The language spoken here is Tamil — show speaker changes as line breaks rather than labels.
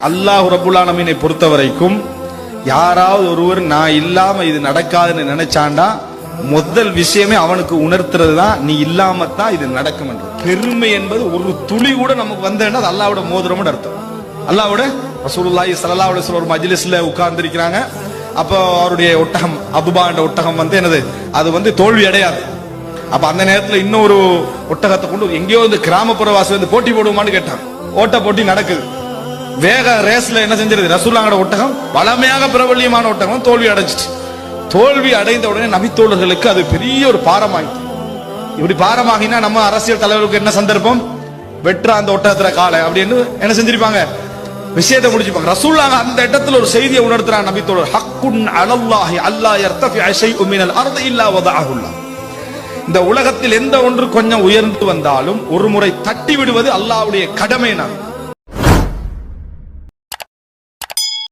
அல்லாஹ் ரபுல்லானமீனை பொறுத்த வரைக்கும் யாராவது ஒருவர் நான் இல்லாம இது நடக்காதுன்னு நினைச்சாண்டா முதல் விஷயமே அவனுக்கு உணர்த்துறது தான் நீ இல்லாம தான் இது நடக்கும் என்று பெருமை என்பது ஒரு துளி கூட நமக்கு வந்தேன்னா அது அல்லாவோட மோதிரம்னு அர்த்தம். அல்லாவோட ரசூலுல்லாஹி ஸல்லல்லாஹு அலைஹி ஒரு மஜ்லிஸ்ல உட்கார்ந்து இருக்கிறாங்க அப்போ அவருடைய ஒட்டகம் அபுபாண்ட ஒட்டகம் வந்து என்னது? அது வந்து தோல்வி அடையாது. அப்ப அந்த நேரத்துல இன்னொரு ஒட்டகத்தை கொண்டு எங்கேயோ வந்து கிராமப்புற வாசி வந்து போட்டி போடுவோமான்னு கேட்டான் ஓட்ட போட்டி நடக்குது. வேக ரேஸ்ல என்ன செஞ்சிருது? ரசூல்லாங்கட ஒட்டகம் வளமையாக பிரபல்யமான ஒட்டகம் தோல்வி அடைஞ்சிச்சு. தோல்வி அடைந்த உடனே நபித்தோழர்களுக்கு அது பெரிய ஒரு பாரமாயிட்டு. இப்படி பாரமாகினா நம்ம அரசியல் தலைவருக்கு என்ன சந்தர்ப்பம்? வெற்ற அந்த ஒட்டகத்துல காலை. அப்படின்னு என்ன செஞ்சிருப்பாங்க? விஷயத்தை முடிச்சுப்பாங்க ரசூல்லாங்க அந்த இடத்துல ஒரு செய்தியை உணர்த்துறாங்க நபித்தோழர். ஹக்குன் அலல்லாஹி அல்லா யர்தஃபி ஷைஉ உமினல் அர்தி இல்லா இந்த உலகத்தில் எந்த ஒன்று கொஞ்சம் உயர்ந்து வந்தாலும் ஒரு முறை தட்டி விடுவது அல்லாஹ்வுடைய கடமை நான்